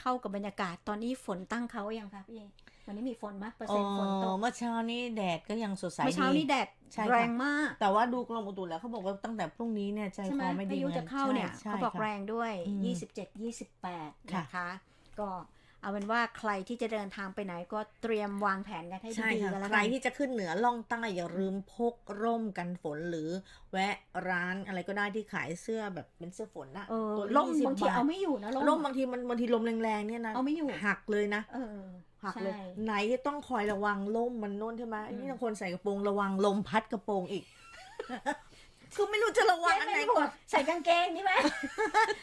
เข้ากับบรรยากาศตอนนี้ฝนตั้งเขายังคะพี่วันนี้มีฝนไหมเปอร์อ๋เซ็นต์ฝนตอกเมื่อเช้านี้แดดก็ยังสดใสเมื่อเช้าดีนี้แดดใช่ค่ะแรงมาก แต่ว่าดูกรมอุตุแล้วเขาบอกว่าตั้งแต่พรุ่งนี้เนี่ยใจใช่คไหมอไม่พาดียุหมืจะเข้าเนี่ยใช่เขาบอกค่ะแรงด้วยอืม27 28ค่ะนะคะ ก็ เอาเป็นว่าใครที่จะเดินทางไปไหนก็เตรียมวางแผนกันให้ใช่ดีค่ะๆกันแล้วใครกันที่จะขึ้นเหนือล่องใต้อย่าลืมพกร่มกันฝนหรือ แวะร้านอะไรก็ได้ที่ขายเสื้อแบบเป็นเสื้อฝนนะเออตัวล่ม20บางทีบทเอาไม่อยู่นะล่มร่มบางทีมันบางทีลมแรงๆเนี่ยนะเอาไม่อยู่หักเลยนะเออหักเลยใช่ไหนจะต้องคอยระวังล่มมันโน่นใช่ไหมอืมนี่บางคนใส่กระโปรงระวังลมพัดกระโปรงอีก คือไม่รู้จะระวังอันไหนไม่ก่อนใส่กางเกงนี่ไหม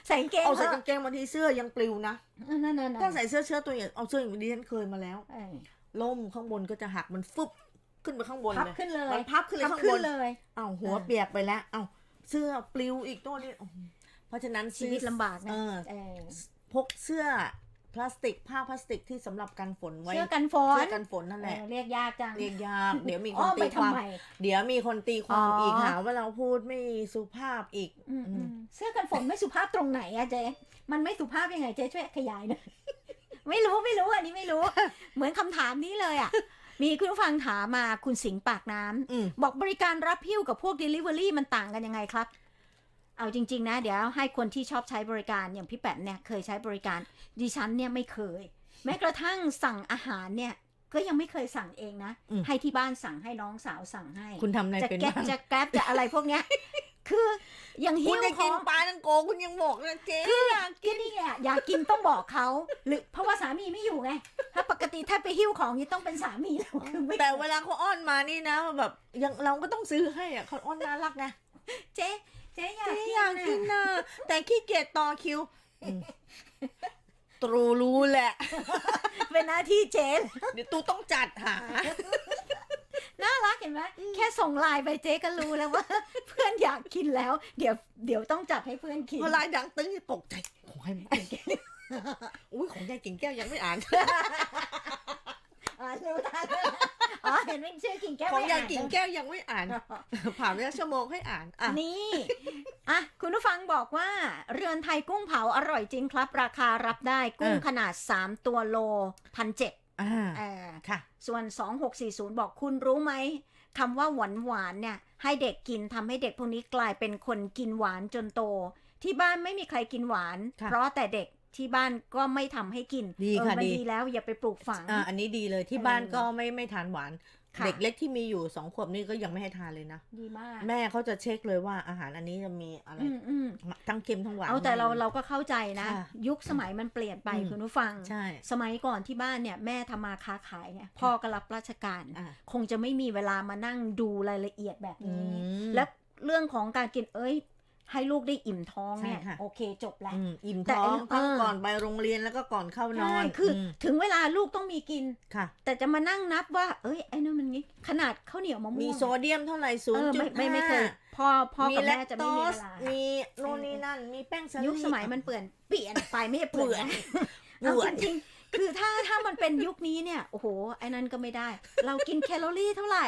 ใส่กางเกงเอาใส่ถะกางเกงบางทีเสื้อยังปลิวนะเออนั่นๆๆถ้าใส่เสื้อเชิ้ตตัวใหญ่เอาเสื้ออย่างดิฉันเคยมาแล้วเออล่มข้างบนก็จะหักมันฟึบขึ้นไปข้างบนพับเลยขึ้นเลยมันพับขึ้นเลยพับข้างขึ้บนนเลยเอาหัวเออเปียกไปแล้วเอาเสื้อปลิวอีกตัวนี้โอ้โหเพราะฉะนั้นชีวิตลำบากนะเออเออพกเสื้อ พลาสติกผ้าพลาสติกที่สำหรับกันฝนไว้เสื้อกันฝนเสื้อกันฝนนั่นแหละเออเรียกยากจังเรียกยากเดี๋ยวมีคอ้นอมไปตีความทำไมเดี๋ยวมีคนตีความอ๋ออีอีกหาว่าเราพูดไม่สุภาพอีกอืมอือืมมเสื้อกันฝนไม่สุภาพตรงไหนอะเจ๊มันไม่สุภาพยังไงเจ๊ช่วยขยายหน่อยไม่รู้ไม่รู้อันนี้ไม่รู้ เหมือนคำถามนี้เลยอะมีคุณผู้ฟังถามมาคุณสิงห์ปากน้ำอืมบอกบริการรับหิ้วกับพวก Delivery มันต่างกันยังไงครับ เอาจริง ๆ นะ เดี๋ยวให้คนที่ชอบใช้บริการอย่างพี่แปมเนี่ยเคยใช้บริการ ดิฉันเนี่ยไม่เคย แม้กระทั่งสั่งอาหารเนี่ยก็ยังไม่เคยสั่งเองนะ อืม ให้ที่บ้านสั่งให้น้องสาวสั่งให้ คุณทำอะไรจะเป็นแก๊บบ้างจะแก๊บจะอะไรพวกเนี้ย คืออย่างคุหิ้ณวจะขกิอนง ปลาตังโกคุณยังบอกเลยเจ๊คืออยากกินนี่อะอยากกินต้องบอกเขาหรือเพราะว่าสามีไม่อยู่ไง ถ้าปกติถ้าไปหิ้วของนี่ต้องเป็นสามีแล้วคือไม่แต่เวลาเขาอ้อนมานี่นะแบบยังเราก็ต้องซื้อให้อะเขาอ้อนน่ารักไงเจ๊ เจ๊อยากเจ๊กินอยากกินน่ะนะแต่ขี้เกียจต่อคิวอืมตรูรู้แหละเป็นหน้าที่เจ๊เดี๋ยวตูต้องจัดหา น่ารักเห็นไหมแค่ส่งไลน์ไปเจ๊ก็รู้แล้วว่า เพื่อนอยากกินแล้ว เดี๋ยวเดี๋ยวต้องจัดให้เพื่อนกินพอลายดังตึ้งตกใจของให้มันเก่งแก้วอุ้ยของยายกิ่งแก้วยังไม่อ่านอ๋อรู้ทันแล้ว อ๋อเห็นไหมชื่อกิ่งแก้วของไม่ยาอ่ายนกิ่งแก้วยังไม่อ่าน ผ่านไปแล้วชั่วโมงให้อ่านอะนี่อะคุณผู้ฟังบอกว่า เรือนไทยกุ้งเผาอร่อยจริงครับ ราคารับได้กุ้งเออขนาด 3 ตัวโลพันเจ็ดอ่าเออค่ะ ส่วน 2640 บอกคุณรู้ไหมคำว่าหวานหวานๆเนี่ย ให้เด็กกินทำให้เด็กพวกนี้กลายเป็นคนกินหวานจนโต ที่บ้านไม่มีใครกินหวาน ค่ะ เพราะแต่เด็ก ที่บ้านก็ไม่ทำให้กินดีเออค่ะมันดีดีแล้วอย่าไปปลูกฝังอ่าอันนี้ดีเลยที่เออบ้านก็ไม่ไม่ทานหวานค่ะเด็กเล็กที่มีอยู่สองขวบนี่ก็ยังไม่ให้ทานเลยนะ ดีมาก แม่เขาจะเช็คเลยว่าอาหารอันนี้จะมีอะไรอืมอืมทั้งเค็มทั้งหวานเอาแต่เราเราก็เข้าใจนะค่ะยุคสมัยมันเปลี่ยนไปอืมคุณผู้ฟังใช่สมัยก่อนที่บ้านเนี่ยแม่ทำมาค้าขายเนี่ยพ่อก็รับราชการอ่าคงจะไม่มีเวลามานั่งดูรายละเอียดแบบนี้อืมและเรื่องของการกินเอ้ย ให้ลูกได้อิ่มท้องเนี่ย ใช่ค่ะ โอเคจบแล้วอืมอิ่มแต่ท้องไอ้ทั้งเออก่อนไปโรงเรียนแล้วก็ก่อนเข้านอใช่นคืออมถึงเวลาลูกต้องมีกิน ค่ะ แต่จะมานั่งนับว่า เอ้ยไอ้นั่นมันงี้ขนาดข้าวเหนียวมะม่วงมีโซเดียมเท่าไหร่ศูเอนย์อจุไม่ดไม่ไม่เคยพ่อพ่อมีกับแลแม่คจะโตไม่มีเวสลามีโน่นนี่นั่น มีแป้งสาลี ยุคสมัยมันเปลี่ยนเปลี่ยนไปไม่ใช่เปลี่ยนเปลี่ยนเอาจริงๆคือถ้าถ้ามันเป็นยุคนี้เนี่ยโอ้โหไอ้นั่นก็ไม่ได้ เรากินแคลอรี่เท่าไหร่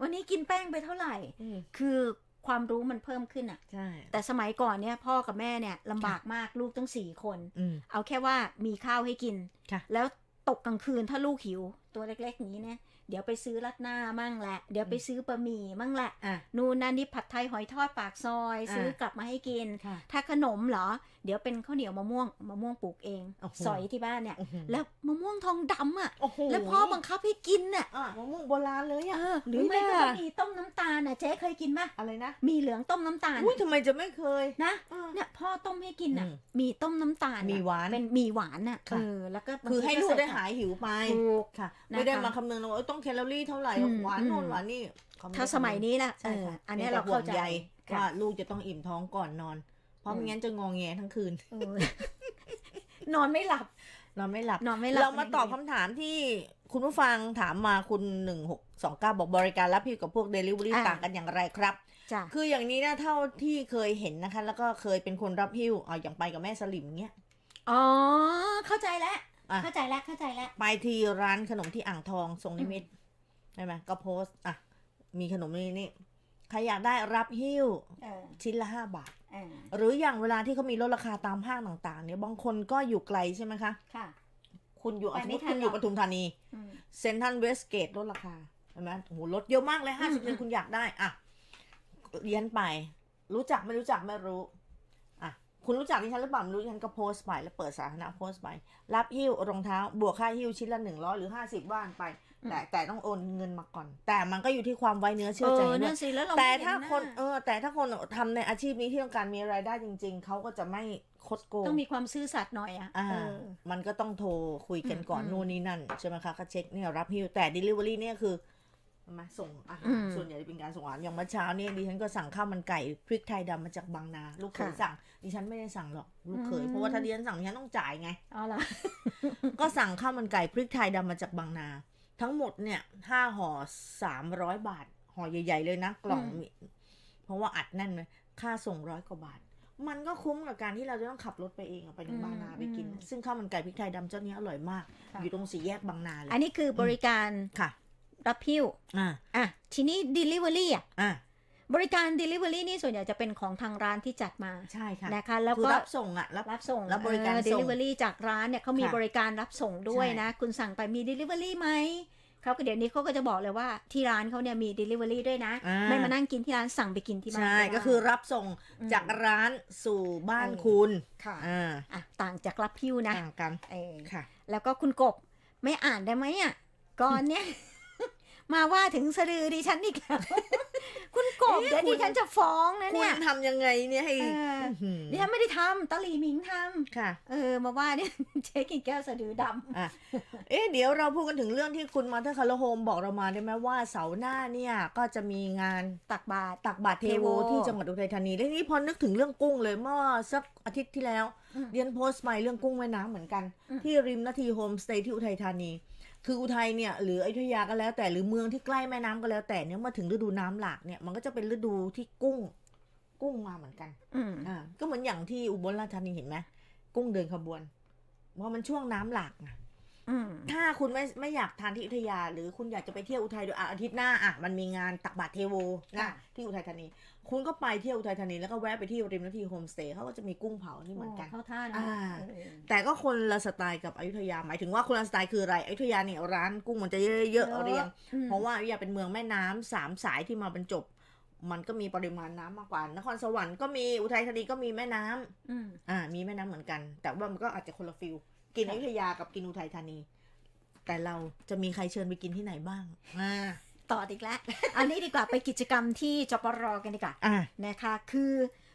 วันนี้กินแป้งไปเท่าไหร่ อืม คือ ความรู้มันเพิ่มขึ้นอะใช่แต่สมัยก่อนเนี่ยพ่อกับแม่เนี่ยลำบากมากลูกต้องสี่คนอืมเอาแค่ว่ามีข้าวให้กินค่ะแล้วตกกลางคืนถ้าลูกหิว ตัวเล็กๆอย่างนี้เนี่ยเดี๋ยวไปซื้อรัดหน้ามั่งแหละ เดี๋ยวไปซื้อบะหมี่มั่งแหละอะนู่นนั่นนี่ผัดไทยหอยทอดปากซอยอ่าซื้อกลับมาให้กินค่ะถ้าขนมเหรอ เดี๋ยวเป็นข้าวเหนียวมะม่วงมะม่วงปลูกเองโอ้โหสอยที่บ้านเนี่ยโอ้โหแล้วมะม่วงทองดำอะโอ้โหแล้วพ่อบังคับให้กินน่ะอะมะม่วงโบราณเลยเออะอหรือไม่ก็น่าจะมีต้มน้ำตาลน่ะเจ๊เคยกินปะอะไรนะมีเหลืองต้มน้ำตาลอุ้ยทำไมจะไม่เคยนะอะเนี่ยพ่อต้มให้กินน่ะอืมมีต้มน้ำตาลน่ะมีหวานเป็นมีหวานน่ะค่ะเออแล้วก็บางคือทีให้ลูกส่ได้หายหิวไปถูกค่ะนะคะไม่ได้มาคำนึงนะว่าเอ้ยต้องแคลอรี่เท่าไหร่อืมหวานอืมโน่นหวานนี่เขไได้ถ้าสมัยนี้ล่ะใช่เออค่ะอันเนี้ยป็เราเข้าใจห่วงใยค่ะว่าลูกจะต้องอิ่มท้องก่อนนอน เพราะอืมไม่งั้นจะงองแงทั้งคืนเออนอนไม่หลับ นอนไม่หลับ นอนไม่หลับ เรามาตอบคำถามที่คุณผู้ฟังถามมาคุณหนึ่งหกสองเก้าบอกบริการรับพิวกับพวกเดลิเวอรี่อ่า ต่างกันอย่างไรครับ จ้ะคืออย่างนี้นะเท่าที่เคยเห็นนะคะ แล้วก็เคยเป็นคนรับพิวเอาอย่างไปกับแม่สลิมเงี้ย อ๋อ เข้าใจแล้ว อะ เข้าใจแล้ว เข้าใจแล้ว ไปที่ร้านขนมที่อ่างทองทรงนิมิตรใช่ไหมก็โพสต์อะมีขนมนี่นี่ใครอยากได้รับหิ้ว เออชิ้นละห้าบาทเอ่า หรืออย่างเวลาที่เขามีลดราคาตามห้างต่าง ๆ เนี่ยบางคนก็อยู่ไกลใช่ไหมคะค่ะ คุณอยู่ไปสมไม่มติทันคุณอยู่หรปอกทุมธานีอืมเซนทันเวสเกตลดราคาเห็นไหมโอ้โหลดเยอะมากเลยห้าสิบอืเปอมร์คุณอยากได้อะเรียนไป รู้จักไม่รู้จักไม่รู้อะคุณรู้จักดิฉันหรือเปล่าไม่รู้ดิฉันก็โพสต์ไปแล้วเปิดสาธารณะโพสต์ไป รับหิ้วรองเท้า บวกค่าหิ้วชิ้นละหนึ่งร้อยหรือห้าสิบว่านไป แต่แต่ต้องโอนเงินมาก่อน แต่มันก็อยู่ที่ความไว้เนื้อเชื่อใจเออด้วนั่ยนสิแล้วเราแต่ไม่เห็ถ้าคนหเออ แต่ถ้าคนทำในอาชีพนี้ที่ต้องการมีรายได้จริง ๆเขาก็จะไม่คดโกงต้องมีความซื่อสัตย์หน่อยอะอ่าเออมันก็ต้องโทรคุยกันก่อนอืมนู่นนี่นั่นใช่ไหมคะก็เช็คเนี่ยรับฮิวแต่ Delivery เนี่ยคือมาส่งอาหาอืรมส่วนใหญ่จะเป็นการส่งอาหารอย่างเมื่อเช้าเนี่ยดิฉันก็สั่งข้าวมันไก่พริกไทยดำมาจากบางนา ลูกเขยค่ะสั่งดิฉันไม่ได้สั่งหรอกลูกเขยอืมเพราะว่าถ้าดิฉันสั่งดิฉันต้องจ่ายไงเอาล่ะก็สั่งข้าวมันไก่พริกไทยดำมาจากบางนา ทั้งหมดเนี่ยห้าห่อสามร้อยบาทห่อใหญ่ ๆ เลยนะ กล่องอืมมีเพราะว่าอัดแน่นเลยค่าส่งร้อยกว่าบาท มันก็คุ้มกับการที่เราจะต้องขับรถไปเองอะไปถึงบางนาไปกิน ซึ่งข้าวมันไก่พริกไทยดำเจ้านี้อร่อยมากค่ะอยู่ตรงสี่แยกบางนาเลยอันนี้คือบริการค่ะ รับพิ้วอ่าอะทีนี้ Delivery อะอ่า บริการ Delivery นี่ส่วนใหญ่จะเป็นของทางร้านที่จัดมาใช่ค่ะนะคะแล้วคือก็รับส่งอะรับรับส่งรับบริการเออส่ง Delivery จากร้านเนี่ยเขามีค่ะบริการรับส่งด้วยใช่นะ คุณสั่งไปมี Delivery ไหมเขาก็เดี๋ยวนี้เขาก็จะบอกเลยว่าที่ร้านเขาเนี่ยมี Delivery ด้วยนะอ่าไม่มานั่งกินที่ร้านสั่งไปกินที่บ้านใช่ได้ก็คือรับส่งอืมจากร้านสู่บ้านเออคุณค่ะอ่าอะต่างจากรับพิ้วนะต่างกันเออค่ะ แล้วก็คุณกบไม่อ่านได้ไหมอะก่อนเนี่ย มาว่าถึงสะดือดิฉันอีกแล้วคุณกบเอ๊ะเดี๋ยวคุดิณฉันจะฟ้องนะคุเนี่ณยทำยังไงเนี่ยให้เอออื้อหือดิฉันไม่ได้ทำตะหลีหมิงทำค่ะ เออ มาว่าเนี่ยเจ๊กินแก้วสะดือดอะเอ๊ะเดี๋ยวเราพูดกันถึงเรื่องที่คุณมาเธอร์คาร์โฮมบอกเรามาได้ไหมว่าเสาร์หน้าเนี่ยก็จะมีงานำตักบาตรตักบาตรเทเทโวโวที่จังหวัดอุทัยธานีแล้วนี่พอนึกถึงเรื่องกุ้งเลยเมื่อสักอาทิตย์ที่แล้วอืมเรียนโพสต์ไปเรื่องกุ้งแม่น้ำเหมือนกันอืมที่ริมนาทีโฮมสเตย์ที่อุทัยธานี คืออุทัยเนี่ยหรืออยุธยาก็แล้วแต่หรือเมืองที่ใกล้แม่น้ำก็แล้วแต่เนี่ยเมื่อถึงฤดูน้ำหลากเนี่ยมันก็จะเป็นฤดูที่กุ้ง กุ้งมาเหมือนกันอืมอ่าก็เหมือนอย่างที่อุบลราชธานีเห็นไหมกุ้งเดินขบวนเพราะมันช่วงน้ำหลากไงอืม ถ้าคุณไม่ไม่อยากทานที่อยุธยา หรือคุณอยากจะไปเที่ยวอุทัยโดยอะอาทิตย์หน้าอะมันมีงานตักบาตรเทโวนะค่ะที่อุทัยธานี คุณก็ไปเที่ยวอุทัยธานีแล้วก็แวะไปที่ริมนาทีโฮมสเตย์เขาก็จะมีกุ้งเผานี่เหมือนกันเข้าท่านะอ่าเออแต่ก็คนละสไตล์กับอยุธยาหมายถึงว่าคนละสไตล์คืออะไรอยุธยาเนี่ยร้านกุ้งมันจะเยอะๆเยอะเรียงอืมเพราะว่าอยุธยาเป็นเมืองแม่น้ำสามสายที่มาบรรจบมันก็มีปริมาณน้ำมากกว่า นครสวรรค์ก็มี อุทัยธานีก็มีแม่น้ำอืมอ่า มีแม่น้ำเหมือนกัน แต่ว่ามันก็อาจจะคนละฟิล กินค่ะอยุธยากับกินอุทัยธานี แต่เราจะมีใครเชิญไปกินที่ไหนบ้างอ่าต่ออีกแล้ว อันนี้ดีกว่าไปกิจกรรมที่จปรกันดีกว่าอ่านะคะ คือ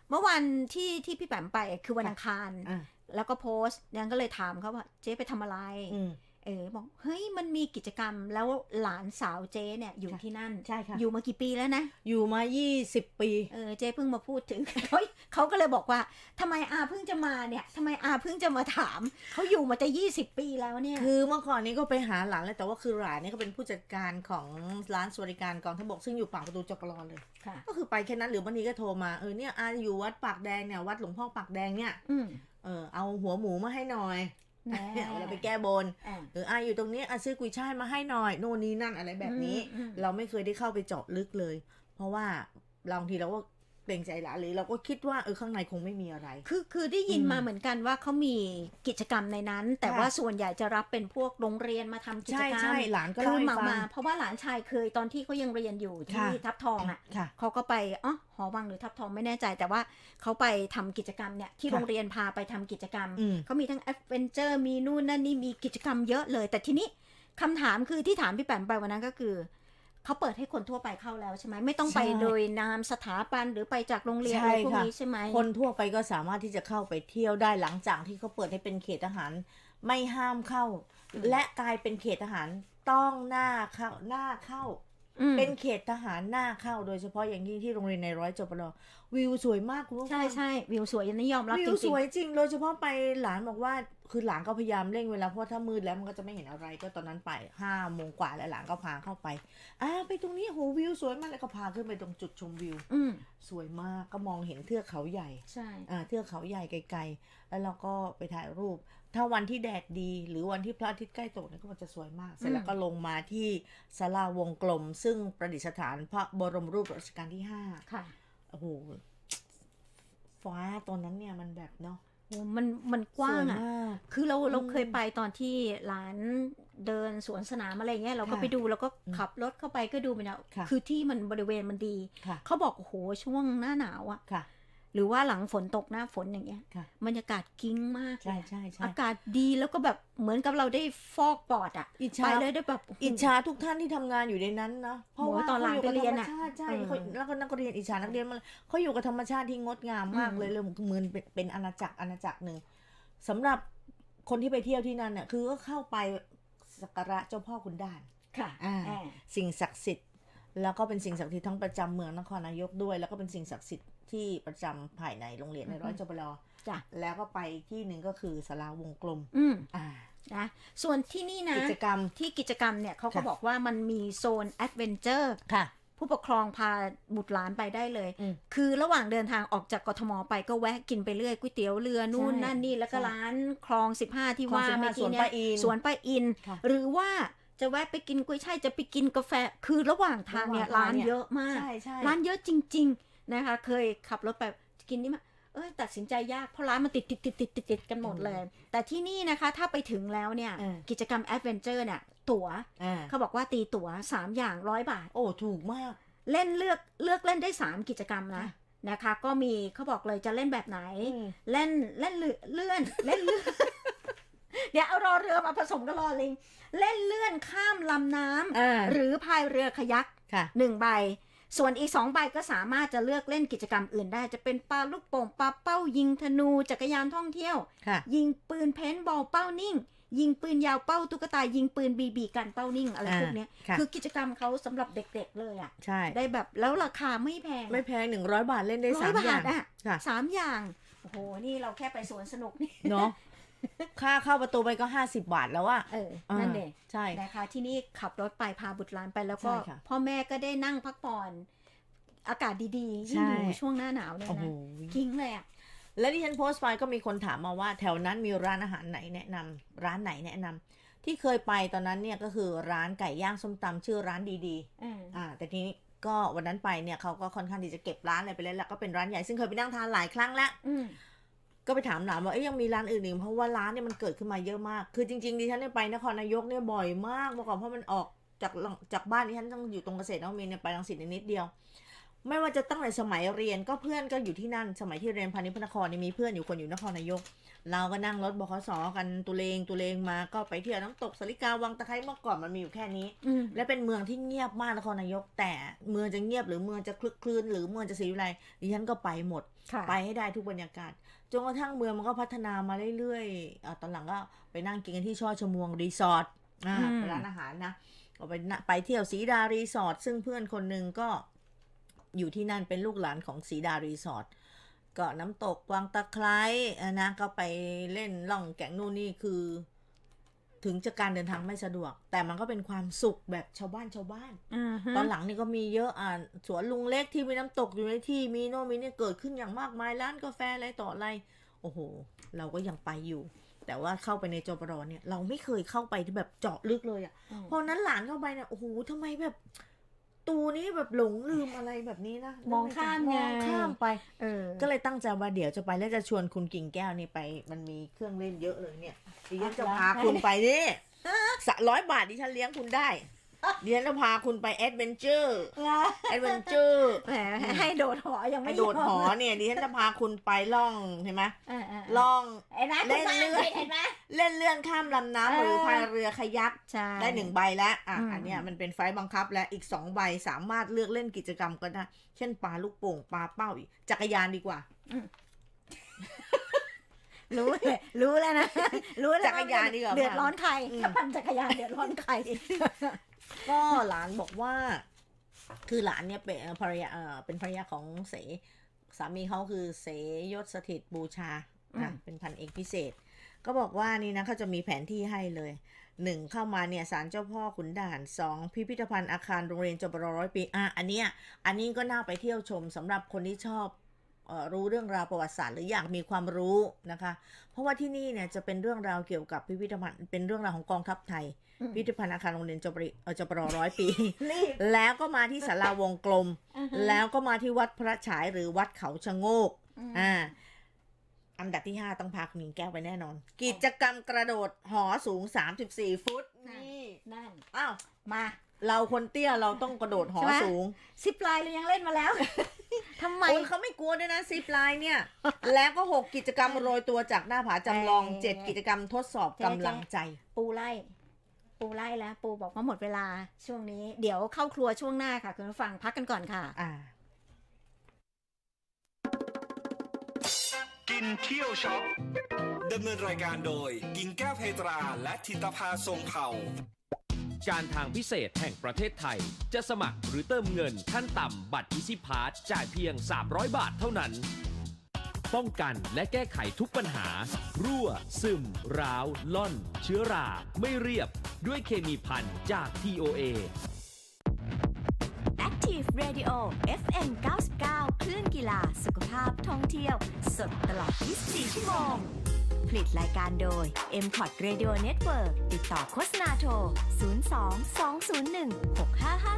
เมื่อวันที่ที่พี่แปมไปคือวันอังคารอ่าแล้วก็โพสต์ยังก็เลยถามเขาว่าเจ๊ไปทำอะไรอืม เออบอกเฮ้ยมันมีกิจกรรมแล้วหลานสาวเจ๊เนี่ยอยู่ค่ะที่นั่นใช่ค่ะอยู่มากี่ปีแล้วนะ อยู่มา 20 ปีเออเจ๊เพิ่งมาพูดถึงเขาเขาก็เลยบอกว่าทำไมอาเพิ่งจะมาเนี่ยทำไมอาเพิ่งจะมาถามเขาอยู่มาจะยี่สิบปีแล้วเนี่ยคือเมื่อก่อนนี้ก็ไปหาหลานเลยแต่ว่าคือหลานเนี่ยเขาเป็นผู้จัดการของร้านสวัสดิการกองทัพบกซึ่งอยู่ปากประตูจปรเลยค่ะก็คือไปแค่นั้นหรือบางทีก็โทรมาเออเนี่ยอาอยู่วัดปากแดงเนี่ยวัดหลวงพ่อปากแดงเนี่ยอืมเออเอาหัวหมูมาให้หน่อยแหม เนี่ยเราไปแก้บนอะหรืออาอยู่ตรงนี้อาซื้อกุยช่ายมาให้หน่อยโน่นนี่นั่นอะไรแบบนี้อืมอืมเราไม่เคยได้เข้าไปเจาะลึกเลย เพราะว่าบางทีเราก็ เกรงใจหลานหรือเราก็คิดว่าเออข้างในคงไม่มีอะไร คือคือได้ยินอืมมาเหมือนกันว่าเขามีกิจกรรมในนั้น แต่ค่ะว่าส่วนใหญ่จะรับเป็นพวกโรงเรียนมาทำกิจใช่กรรมใช่หลานก็คืเล่าอให้มาฟังมาเพราะว่าหลานชายเคยตอนที่เขายังเรียนอยู่ที่ค่ะทับทองอะค่ะเขาก็ไปอ๋อหอวังหรือทับทองไม่แน่ใจ แต่ว่าเขาไปทำกิจกรรมเนี่ยที่ค่ะโรงเรียนพาไปทำกิจกรรมอืมเขามีทั้งแอดเวนเจอร์มีนู่นนั่นนี่มีกิจกรรมเยอะเลย แต่ทีนี้คำถามคือที่ถามพี่แปมไปวันนั้นก็คือ เขาเปิดให้คนทั่วไปเข้าแล้วใช่ไหมไม่ต้องไปใช่ โดยนามสถาบันหรือไปจากโรงเรียนใช่อะไรพวกค่ะนี้ใช่ไหมคนทั่วไปก็สามารถที่จะเข้าไปเที่ยวได้หลังจากที่เขาเปิดให้เป็นเขตทหาร ไม่ห้ามเข้าอืมและกลายเป็นเขตทหารต้องหน้าเข้าหน้าเข้าอืม เป็นเขตทหารหน้าเข้าโดยเฉพาะอย่างยิ่งที่โรงเรียนในร้อยจบรวิวสวยมากคุณผู้ฟังใช่ใช่วิวสวยอันนี้ยอมรับวิจวริสงวยจริง โดยเฉพาะไปหลานบอกว่าคือหลานก็พยายามเร่งเวลาเพราะถ้ามืดแล้วมันก็จะไม่เห็นอะไรก็ตอนนั้นไปห้าโมงกว่าแล้วหลานก็พาเข้าไปอ่าไปตรงนี้โหวิวสวยมากเลยก็พาขึ้นไปตรงจุดชมวิวๆอืมสวยมากก็มองเห็นเทือกเขาใหญ่ใช่อ่าเทือกเขาใหญ่ไกลๆแล้วเราก็ไปถ่ายรูป ถ้าวันที่แดดดีหรือวันที่พระอาทิตย์ใกล้ตกเนี่ยก็มันจะสวยมาก เสร็จแล้วก็ลงมาที่ศาลาวงกลม ซึ่งประดิษฐานพระบรมรูปรัชกาลที่ห้าค่ะโอ้โหฟ้าตอนนั้นเนี่ยมันแบบเนาะโอ้มันมันกว้างสยอะมากคือเราเราอืมเคยไปตอนที่ร้านเดินสวนสนามอะไรเงี้ยเราก็ค่ะไปดูแล้วก็อืมขับรถเข้าไปก็ดูไปนะค่ะคือที่มันบริเวณมันดีค่ะเขาบอกโอ้โหช่วงหน้าหนาวอะค่ะ หรือว่าหลังฝนตกหน้าฝนอย่างเงี้ยค่ะบรรยากาศกิ้งมากใช่เลยใช่ใช่อากาศดีแล้วก็แบบเหมือนกับเราได้ฟอกปอดอะอิจไปฉาเลยได้แบบโโหอิจฉาทุกท่านที่ทำงานอยู่ในนั้นนะเพราะโหว่าตอนหลังขายู่กับไปเรียนอะธรรมชาติใช่เออเขาแล้วก็นักเรียนอิจฉานักเรียนมาเขาอยู่กับธรรมชาติที่งดงามมากอืมเลยเลยเหมือนเป็นเป็นอาณาจักรอาณาจักรหนึ่งสำหรับคนที่ไปเที่ยวที่นั่นน่ะคือก็เข้าไปสักการะเจ้าพ่อขุนด่านค่ะอ่าอ่าสิ่งศักดิ์สิทธิ์แล้วก็เป็นสิ่งศักดิ์สิทธิ์ทั้งประจำเมืองนครนายกด้วย แล้วก็เป็นสิ่งศักดิ์สิทธิ์ ที่ประจำภายในโรงเรียนในร้อยจบลอจ้ะแล้วก็ไปอีกที่หนึ่งก็คือสลาวงกลม อืมอ่านะส่วนที่นี่นะ กิจกรรมที่กิจกรรมเนี่ยเขาก็ค่ะบอกว่ามันมีโซนแอดเวนเจอร์ค่ะ ผู้ปกครองพาบุตรหลานไปได้เลยอืมคือระหว่างเดินทางออกจากกทมไปก็แวะกินไปเรื่อยก๋วยเตี๋ยวเรือนู่นใช่นั่นนี่แล้วก็ใช่ร้านคลอง 15 ที่คลองว่า15เมื่อกี้เนี่สวนป้ายอินสวนป้าอินค่ะหรือว่าจะแวะไปกินกุ้ยช่ายจะไปกินกาแฟ คือระหว่างทางเนี่ยระหว่างทางร้านเนี่ยเยอะมากใช่ใช่ร้านเยอะจริง ๆ นะคะ เคยขับรถไปกินนี่มาเอ้ยตัดสินใจยากเพราะร้านมันติดติดติดติดติดติดกันหมดเลย แต่ที่นี่นะคะถ้าไปถึงแล้วเนี่ยเออกิจกรรมแอดเวนเจอร์เนี่ยตั๋วอ่าเขาบอกว่าตีตั๋ว 3 อย่างร้อยบาท โอ้ ถูกมาก เล่นเลือกเลือกเล่นได้ 3 กิจกรรมนะค่ะนะคะ ก็มีเขาบอกเลยจะเล่นแบบไหนอืมเล่นเล่นเรือเลื่อนเล่นเลื่อนเดี๋ยวเอารอเรือมาผสมกับรอลิง เล่นเลื่อนข้ามลำน้ำอ่าหรือพายเรือขยักค่ะหนึ่งใบ ส่วนอีกสองใบก็สามารถจะเลือกเล่นกิจกรรมอื่นได้ จะเป็นปลาลูกโป่งปลาเป้ายิงธนูจักรยานท่องเที่ยวค่ะยิงปืนเพนบอลเป้านิ่ง ยิงปืนยาวเป้าตุ๊กตายิงปืนบีบีกันเป้านิ่งอะไรอ่าพวกเนี้ยค่ะคือกิจกรรมเขาสำหรับเด็กๆเลยอะใช่ได้แบบแล้วราคาไม่แพง ไม่แพงหนึ่งร้อยบาทเล่นได้ร้อสายมบาอย่าทงอะค่ะสามอย่างโอ้โหนี่เราแค่ไปสวนสนุกนี่เนาะ ค่าเข้าประตูไปก็ห้าสิบบาทแล้วอะเออ นั่นเองใช่นะคะ ที่นี่ขับรถไปพาบุตรหลานไปแล้วก็ใช่ค่ะพ่อแม่ก็ได้นั่งพักผ่อน อากาศดีๆใช่ยิ่งอยู่ช่วงหน้าหนาวเนี่ยโอ้โหนะกิ้งเลยอะแล้วที่ฉันโพสต์ไปก็มีคนถามมาว่า แถวนั้นมีร้านอาหารไหนแนะนำร้านไหนแนะนำที่เคยไปตอนนั้นเนี่ยก็คือร้านไก่ย่างส้มตำชื่อร้านดีๆอ่า แต่ทีนี้ก็วันนั้นไปเนี่ยเขาก็ค่อนข้างที่จะเก็บร้านอะไรไปแล้วแล้วก็เป็นร้านใหญ่ซึ่งเคยไปนั่งทานหลายครั้งแล้วอืม ก็ไปถามหลานว่าเอ้ยยังมีร้านอื่นอีกเพราะว่าร้านเนี่ยมันเกิดขึ้นมาเยอะมาก คือจริงๆดิฉันเนี่ยไปนครนายกเนี่ยบ่อยมากเมื่อก่อนเพราะมันออกจากจากบ้านดิฉันต้องอยู่ตรงเกษตรนวมินเนี่ยไปรังสิตนิดเดียว ไม่ว่าจะตั้งแต่สมัยเรียนก็เพื่อนก็อยู่ที่นั่น สมัยที่เรียนพาณิชย์พระนครเนี่ยมีเพื่อนอยู่คนอยู่นครนายก เราก็นั่งรถบขสกันตุเลงตุเลงมาก็ไปเที่ยวน้ำตกสลิกาวังตะไคร้เมื่อก่อนมันมีอยู่แค่นี้อืมและเป็นเมืองที่เงียบมากนครนายก แต่เมืองจะเงียบหรือเมืองจะคลึกคลืนหรือเมืองจะสีวิไลดิฉันก็ไปหมดค่ะไปให้ได้ทุกบรรยากาศจนกระทั่งเมืองมันก็พัฒนามาเรื่อยๆอาตอนหลังก็ไปนั่งกินกันที่ช่อชมวงรีสอร์ทอ่าอืมเป็นร้านอาหารนะก็ไปนะไปเที่ยวสีดารีสอร์ทซึ่งเพื่อนคนหนึ่งก็ อยู่ที่นั่นเป็นลูกหลานของสีดารีสอร์ทก็น้ำตกวังตะไคร้อะนะก็ไปเล่นล่องแก่งนู่นนี่คือ ถึงจะการเดินทางไม่สะดวก แต่มันก็เป็นความสุขแบบชาวบ้านชาวบ้านอืมฮึตอนหลังนี่ก็มีเยอะอ่าสวนลุงเล็กที่มีน้ำตกอยู่ในที่มีโน่นมีนี่เกิดขึ้นอย่างมากมายร้านกาแฟอะไรต่ออะไร โอ้โห เราก็ยังไปอยู่แต่ว่าเข้าไปในจปรเนี่ยเราไม่เคยเข้าไปที่แบบเจาะลึกเลยอะ่ะอืมพอนั้นหลานเข้าไปเนี่ยโอ้โหทำไมแบบ ตูนี้แบบหลงลืมอะไรแบบนี้นะมองข้ามมไงองข้ามไปเออก็เลยตั้งใจว่าเดี๋ยวจะไปแล้วจะชวนคุณกิ่งแก้วนี่ไป มันมีเครื่องเล่นเยอะเลยเนี่ยดิฉันจะพาคุณไปนี่สะร้อยบาทดิฉันเลี้ยงคุณได้ ดิฉันจะพาคุณไปแอดเวนเจอร์แอดเวนเจอร์แหมให้โดดหอยังไปไม่โดดหอยมเนี่ยดิฉันจะพาคุณไปล่องเห็นไหมเออเออล่องเห็นไหมเล่นคุณเรือบ้าเห็นไหมเล่นเลื่อนข้ามลำน้ำเออหรือพายเรือขยักใช่ได้หนึ่งใบแล้วอะอืมอันเนี้ยมันเป็นไฟล์บังคับและอีกสองใบสามารถเลือกเล่นกิจกรรมก็ได้เช่นปลาลูกโป่งปลาเป้าอีกจักรยานดีกว่า รู้เลยรู้แล้วนะ รู้แล้วจักรยานดีกว่า เดือดร้อนใครอืมถ้าปั่นจักรยานเดือดร้อนใครก็หลานบอกว่า คือหลานเนี่ยเป็นภรรยาเอ่อเป็นภรรยาของเสสามีเขาคือเสยศสถิตบูชาอะอืมเป็นพันเอกพิเศษ ก็บอกว่านี่นะเขาจะมีแผนที่ให้เลยหนึ่งเข้ามาเนี่ยศาลเจ้าพ่อขุนด่านสองพิพิธภัณฑ์อาคารโรงเรียนจบรร้อยปีอะอันเนี้ยอันนี้ก็น่าไปเที่ยวชมสำหรับคนที่ชอบเอ่อ รู้เรื่องราวประวัติศาสตร์หรืออยากมีความรู้นะคะ เพราะว่าที่นี่เนี่ยจะเป็นเรื่องราวเกี่ยวกับพิพิธภัณฑ์เป็นเรื่องราวของกองทัพไทยอืมพิพิธภัณฑ์อาคารโรงเรียนจบริเอ่อจบรร้อยปีรีบแล้วก็มาที่ศาลาวงกลมอือฮึแล้วก็มาที่วัดพระฉายหรือวัดเขาชะโงกอืมอ่าอันดับที่ห้าต้องพาคุณหญิงแก้วไปแน่นอน กิจกรรมกระโดดหอสูง 34 ฟุต นี่ นั่น อ้าว มา เราคนเตี้ยเราต้องกระโดดหอใช่ไหมสูงซิปไลน์เรายังเล่นมาแล้วทำไมโอ้ยเขาไม่กลัวด้วยนะซิปไลน์เนี่ย แล้วก็6กิจกรรมโรยตัวจากหน้าผาจำลองเอ่อ7กิจกรรมทดสอบเจ๊กำลังใจ ปูไล่ปูไล่แล้ว ปูบอกว่าหมดเวลาช่วงนี้ เดี๋ยวเข้าครัวช่วงหน้าค่ะ คุณผู้ฟังพักกันก่อนค่ะ อ่า กินเที่ยวช็อปดำเนินรายการโดย กิ่งแก้วเพตราและธิตภาทรงเผ่า การทางพิเศษแห่งประเทศไทย จะสมัครหรือเติมเงินขั้นต่ำบัตร Easy Pass จ่ายเพียง 300 บาทเท่านั้น ป้องกันและแก้ไขทุกปัญหา รั่ว ซึม ร้าว ล่อน เชื้อรา ไม่เรียบ ด้วยเคมีพันจาก TOA Active Radio FM 99 คลื่นกีฬา สุขภาพท่องเที่ยว สดตลอด 24 ชั่วโมง ผลิตรายการโดย m p o t Radio Network ติดต่อโฆษณาโทร 02 201 6550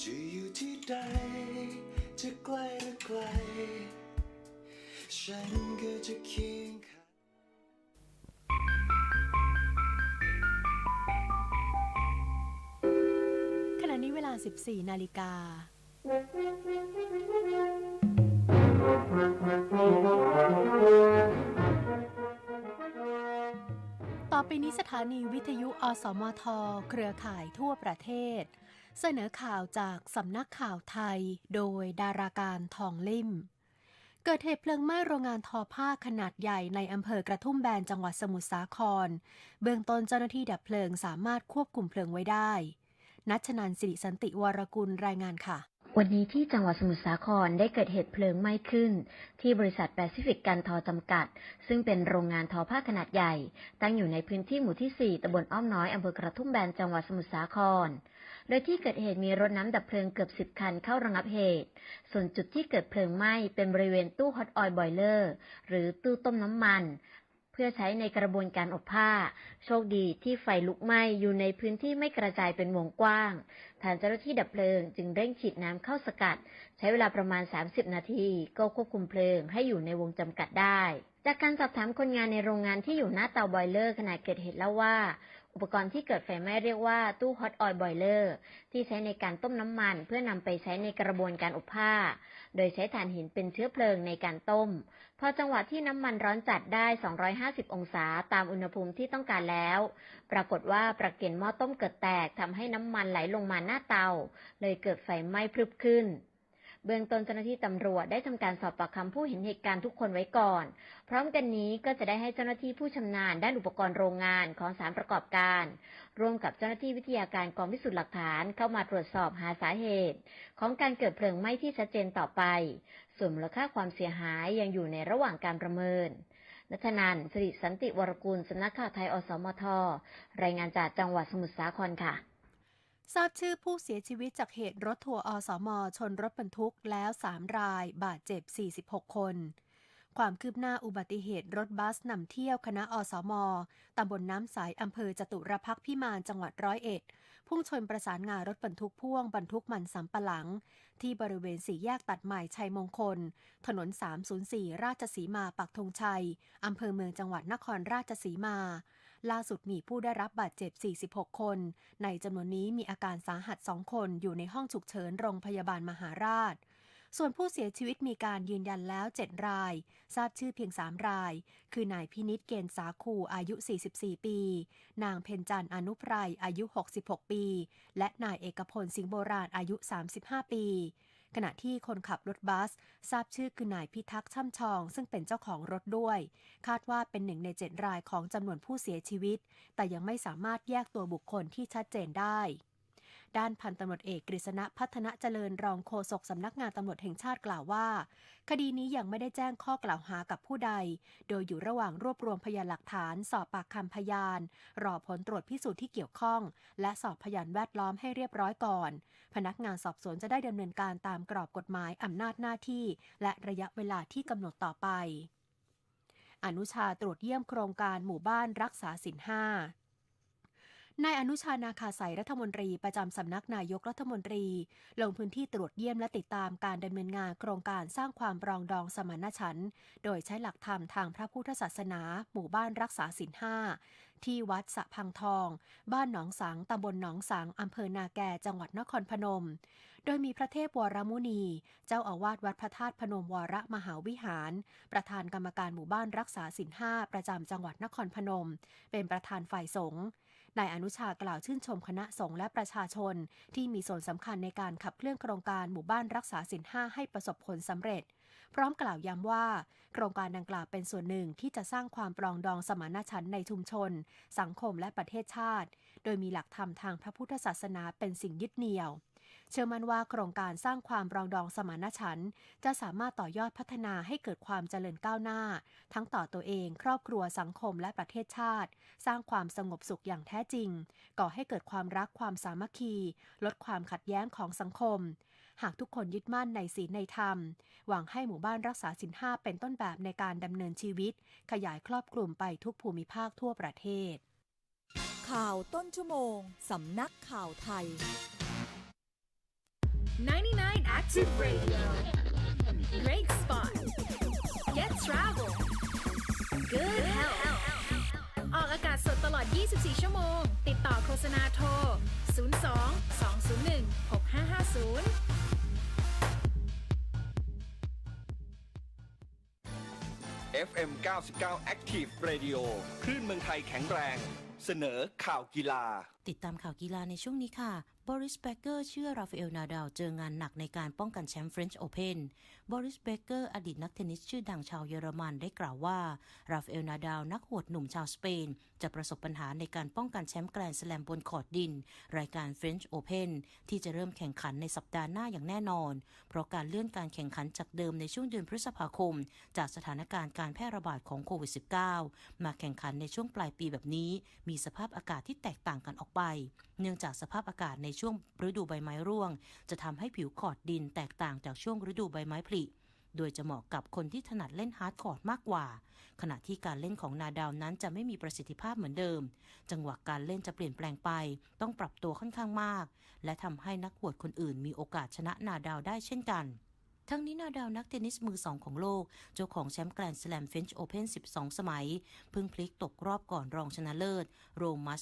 จะอยู่ที่ใด จะใกล้หรือไกล ฉันก็จะเคียงข้างขณะนี้เวลา 14 นาฬิกา ต่อไปนี้สถานีวิทยุ อสมท เครือข่ายทั่วประเทศ เสนอข่าวจากสำนักข่าวไทย โดยดาราการทองลิ่ม เกิดเหตุเพลิงไหม้โรงงานทอผ้าขนาดใหญ่ในอำเภอกระทุ่มแบนจังหวัดสมุทรสาคร เบื้องต้นเจ้าหน้าที่ดับเพลิงสามารถควบคุมเพลิงไว้ได้ นัชนันสิริสันติวรกุลรายงานค่ะ วันนี้ที่จังหวัดสมุทรสาครได้เกิดเหตุเพลิงไหม้ขึ้น ที่บริษัทแปซิฟิกกันทอจำกัด ซึ่งเป็นโรงงานทอผ้าขนาดใหญ่ ตั้งอยู่ในพื้นที่หมู่ที่ 4ตำบลอ้อมน้อยอำเภอกระทุ่มแบนจังหวัดสมุทรสาคร โดยที่เกิดเหตุมีรถน้ำดับเพลิงเกือบ 10 คันเข้าระงับเหตุ ส่วนจุดที่เกิดเพลิงไหม้เป็นบริเวณตู้ฮอตออยล์บอยเลอร์ หรือตู้ต้มน้ำมัน พื่อใช้ในกระบวนการอบผ้า โชคดีที่ไฟลุกไหม้อยู่ในพื้นที่ไม่กระจายเป็นวงกว้าง ทางเจ้าหน้าที่ดับเพลิงจึงเร่งฉีดน้ำเข้าสกัด ใช้เวลาประมาณ 30 นาที ก็ควบคุมเพลิงให้อยู่ในวงจำกัดได้ จากการสอบถามคนงานในโรงงานที่อยู่หน้าเตาบอยเลอร์ขณะเกิดเหตุเล่าว่า อุปกรณ์ที่เกิดไฟไหม้เรียกว่าตู้ฮอตออยล์บอยเลอร์ที่ใช้ในการต้มน้ำมัน เพื่อนำไปใช้ในกระบวนการอบผ้า โดยใช้ถ่านหินเป็นเชื้อเพลิงในการต้ม พอจังหวะที่น้ำมันร้อนจัดได้ 250 องศาตามอุณหภูมิที่ต้องการแล้ว ปรากฏว่าประเก็นหม้อต้มเกิดแตกทำให้น้ำมันไหลลงมาหน้าเตา เลยเกิดไฟไหม้พรึบขึ้น เบื้องต้นเจ้าหน้าที่ตำรวจได้ทำการสอบปากคำผู้เห็นเหตุการณ์ทุกคนไว้ก่อน พร้อมกันนี้ก็จะได้ให้เจ้าหน้าที่ผู้ชำนาญด้านอุปกรณ์โรงงานของสารประกอบการ ร่วมกับเจ้าหน้าที่วิทยาการกองพิสูจน์หลักฐานเข้ามาตรวจสอบหาสาเหตุ ของการเกิดเพลิงไหม้ที่ชัดเจนต่อไป ส่วนมูลค่าความเสียหายยังอยู่ในระหว่างการประเมินนัทนันสิริสันติวรกุลสำนักข่าวไทยอสมท รายงานจากจังหวัดสมุทรสาครค่ะ ทราบชื่อผู้เสียชีวิตจากเหตุรถทัวร์อสมชนรถบรรทุกแล้ว 3 รายบาดเจ็บ 46 คน ความคืบหน้าอุบัติเหตุรถบัสนำเที่ยวคณะอสมตำบลน้ำใสอำเภอจตุรพักพิมานจังหวัดร้อยเอ็ด พุ่งชนประสานงารถบรรทุกพ่วงบรรทุกมันสำปะหลัง ที่บริเวณสี่แยกตัดใหม่ชัยมงคล ถนน 304 ราชสีมาปักธงชัยอำเภอเมืองจังหวัดนครราชสีมา ล่าสุดมีผู้ได้รับบาดเจ็บ 46 คน ในจำนวนนี้มีอาการสาหัส 2 คนอยู่ในห้องฉุกเฉินโรงพยาบาลมหาราช ส่วนผู้เสียชีวิตมีการยืนยันแล้ว 7 ราย ทราบชื่อเพียง 3 ราย คือนายพินิษเกณฑ์สาคูอายุ 44 ปี นางเพนจันต์อนุไพรอายุ 66 ปี และนายเอกพลสิงห์โบราณอายุ 35 ปี ขณะที่คนขับรถบัส ทราบชื่อคือนายพิทักษ์ช่ำชอง ซึ่งเป็นเจ้าของรถด้วย คาดว่าเป็นหนึ่งในเจ็ดรายของจำนวนผู้เสียชีวิต แต่ยังไม่สามารถแยกตัวบุคคลที่ชัดเจนได้ ด้านพันตำรวจเอกกฤษณะพัฒนาเจริญรองโฆษกสำนักงานตำรวจแห่งชาติกล่าวว่า คดีนี้ยังไม่ได้แจ้งข้อกล่าวหากับผู้ใด โดยอยู่ระหว่างรวบรวมพยานหลักฐาน สอบปากคำพยาน รอผลตรวจพิสูจน์ที่เกี่ยวข้อง และสอบพยานแวดล้อมให้เรียบร้อยก่อน พนักงานสอบสวนจะได้ดำเนินการตามกรอบกฎหมายอำนาจหน้าที่ และระยะเวลาที่กำหนดต่อไป อนุชาตรวจเยี่ยมโครงการหมู่บ้านรักษาสินห้า นายอนุชานาคาสายรัฐมนตรีประจำสำนักนายกรัฐมนตรี ลงพื้นที่ตรวจเยี่ยมและติดตามการดำเนินงานโครงการสร้างความปรองดองสมานฉันท์โดยใช้หลักธรรมทางพระพุทธศาสนา หมู่บ้านรักษาศีลห้าที่วัดสะพังทอง บ้านหนองสังตำบลหนองสังอำเภอนาแกจังหวัดนครพนม โดยมีพระเทพวรมุนี เจ้าอาวาสวัดพระธาตุพนมวรมหาวิหาร ประธานกรรมการหมู่บ้านรักษาศีลห้าประจำจังหวัดนครพนม เป็นประธานฝ่ายสงฆ์ นายอนุชากล่าวชื่นชมคณะสงฆ์และประชาชน ที่มีส่วนสำคัญในการขับเคลื่อนโครงการหมู่บ้านรักษาสินห้าให้ประสบผลสำเร็จ พร้อมกล่าวย้ำว่า โครงการดังกล่าวเป็นส่วนหนึ่งที่จะสร้างความปรองดองสมานฉันท์ในชุมชน สังคมและประเทศชาติ โดยมีหลักธรรมทางพระพุทธศาสนาเป็นสิ่งยึดเหนี่ยว เชื่อมั่นว่าโครงการสร้างความปรองดองสมานฉันท์จะสามารถต่อยอดพัฒนาให้เกิดความเจริญก้าวหน้า ทั้งต่อตัวเอง ครอบครัวสังคมและประเทศชาติ สร้างความสงบสุขอย่างแท้จริง ก่อให้เกิดความรักความสามัคคี ลดความขัดแย้งของสังคม หากทุกคนยึดมั่นในศีลในธรรม หวังให้หมู่บ้านรักษาศีลห้าเป็นต้นแบบในการดำเนินชีวิต ขยายครอบคลุมไปทุกภูมิภาคทั่วประเทศ ข่าวต้นชั่วโมงสำนักข่าวไทย 99 Active Radio. Great spot. Get travel. Good health. ออกอากาศสดตลอด 24 ชั่วโมง ติดต่อโฆษณาโทร 02 201 6550 FM 99 Active Radio คลื่นเมืองไทยแข็งแรง เสนอข่าวกีฬา ติดตามข่าวกีฬาในช่วงนี้ค่ะ บริสเบเกอร์เชื่อราฟาเอลนาดาลเจองานหนักในการป้องกันแชมป์เฟรนช์โอเพน บริสเบเกอร์อดีตนักเทนนิสชื่อดังชาวเยอรมันได้กล่าวว่า ราฟาเอลนาดาลนักหวดหนุ่มชาวสเปน จะประสบปัญหาในการป้องกันแชมป์แกรนด์สแลมบนคอร์ดดิน รายการเฟรนช์โอเพนที่จะเริ่มแข่งขันในสัปดาห์หน้าอย่างแน่นอน เพราะการเลื่อนการแข่งขันจากเดิมในช่วงเดือนพฤษภาคม จากสถานการณ์การแพร่ระบาดของโควิด -19 มาแข่งขันในช่วงปลายปีแบบนี้ มีสภาพอากาศที่แตกต่างกันออกไป เนื่องจากสภาพอากาศในช่วงฤดูใบไม้ร่วง จะทำให้ผิวคอร์ดดินแตกต่างจากช่วงฤดูใบไม้ผลิ โดยจะเหมาะกับคนที่ถนัดเล่นฮาร์ดคอร์ดมากกว่า ขณะที่การเล่นของนาดาวนั้นจะไม่มีประสิทธิภาพเหมือนเดิม จังหวะการเล่นจะเปลี่ยนแปลงไป ต้องปรับตัวค่อนข้างมาก และทำให้นักหวดคนอื่นมีโอกาสชนะนาดาวได้เช่นกันทั้งนี้นาดาวนักเทนนิสมือสองของโลก เจ้าของแชมป์แกรนด์สแลมเฟนช์โอเพน12 สมัย เพิ่งพลิกตกรอบก่อนรองชนะเลิศ โรมัส